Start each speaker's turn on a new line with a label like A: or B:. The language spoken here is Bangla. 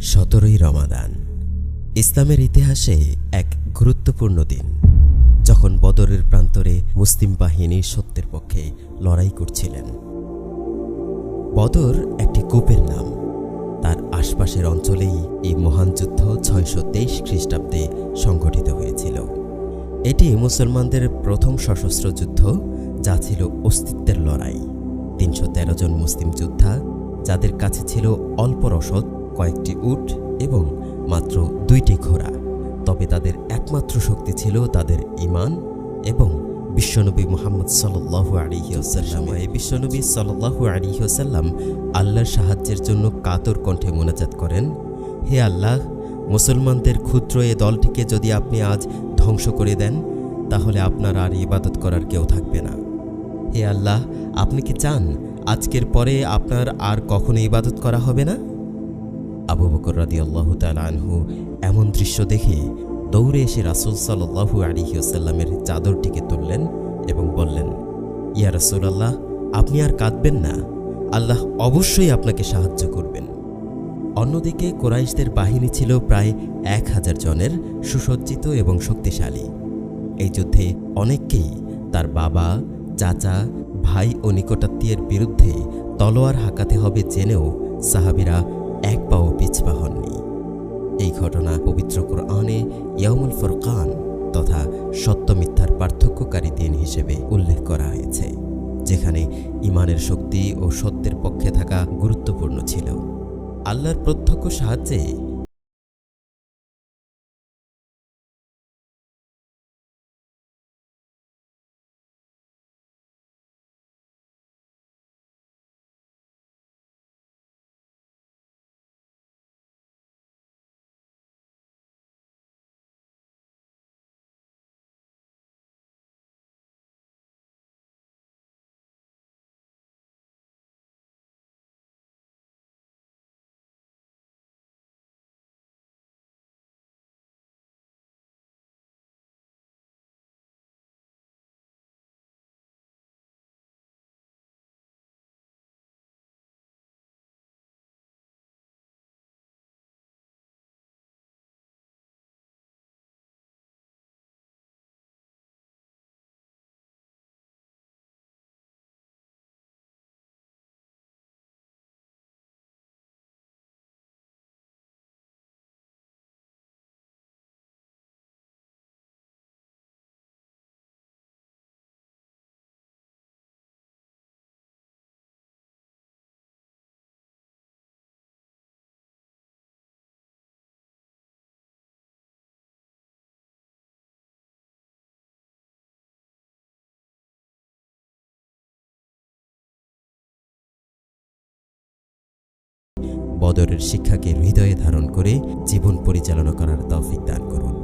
A: সতেরোই রমাদান। ইসলামের ইতিহাসে এক গুরুত্বপূর্ণ দিন, যখন বদরের প্রান্তরে মুসলিম বাহিনী সত্যের পক্ষে লড়াই করছিলেন। বদর একটি কূপের নাম। তার আশপাশের অঞ্চলেই এই মহান যুদ্ধ ছয়শো তেইশ খ্রিস্টাব্দে সংঘটিত হয়েছিল। এটি মুসলমানদের প্রথম সশস্ত্র যুদ্ধ, যা ছিল অস্তিত্বের লড়াই। তিনশো তেরো জন মুসলিম যোদ্ধা, যাদের কাছে ছিল অল্প রসদ কয়েকটি উট এবং মাত্র দুইটি ঘোড়া। তবে তাদের একমাত্র শক্তি ছিল তাদের ইমান এবং বিশ্বনবী মোহাম্মদ সাল্লাহ আলিহাসাল্লাম এই বিশ্বনবী সাল্লাহ আলিহাসাল্লাম আল্লাহর সাহায্যের জন্য কাতর কণ্ঠে মোনাজাত করেন হে আল্লাহ মুসলমানদের ক্ষুদ্র এ দলটিকে যদি আপনি আজ ধ্বংস করে দেন তাহলে আপনার আর ইবাদত করার কেউ থাকবে না। হে আল্লাহ আপনি কি চান আজকের পরে আপনার আর কখনো ইবাদত করা হবে না? আবু বকর রাদি আল্লাহ আনহু এমন দৃশ্য দেখে দৌড়ে এসে রাসুল সাল্লাহু আলিহাসাল্লামের চাদরটিকে তুললেন এবং বললেন, ইয়া রাসুল আল্লাহ আপনি আর কাঁদবেন না। আল্লাহ অবশ্যই আপনাকে সাহায্য করবেন। অন্যদিকে কোরাইশদের বাহিনী ছিল প্রায় এক হাজার জনের সুসজ্জিত এবং শক্তিশালী। এই যুদ্ধে অনেককেই তার বাবা, চাচা, ভাই ও নিকটাত্মীয়ের বিরুদ্ধে তলোয়ার হাঁকাতে হবে জেনেও সাহাবিরা এই ঘটনা পবিত্র কোরআনে ইয়ামুল ফুরকান তথা সত্য মিথ্যার পার্থক্যকারী দিন হিসেবে উল্লেখ করা হয়েছে, যেখানে ইমানের শক্তি ও সত্যের পক্ষে থাকা গুরুত্বপূর্ণ ছিল। আল্লাহর প্রত্যক্ষ সাহায্যে বদরের শিক্ষাকে হৃদয়ে ধারণ করে জীবন পরিচালনা করার তৌফিক দান করুন।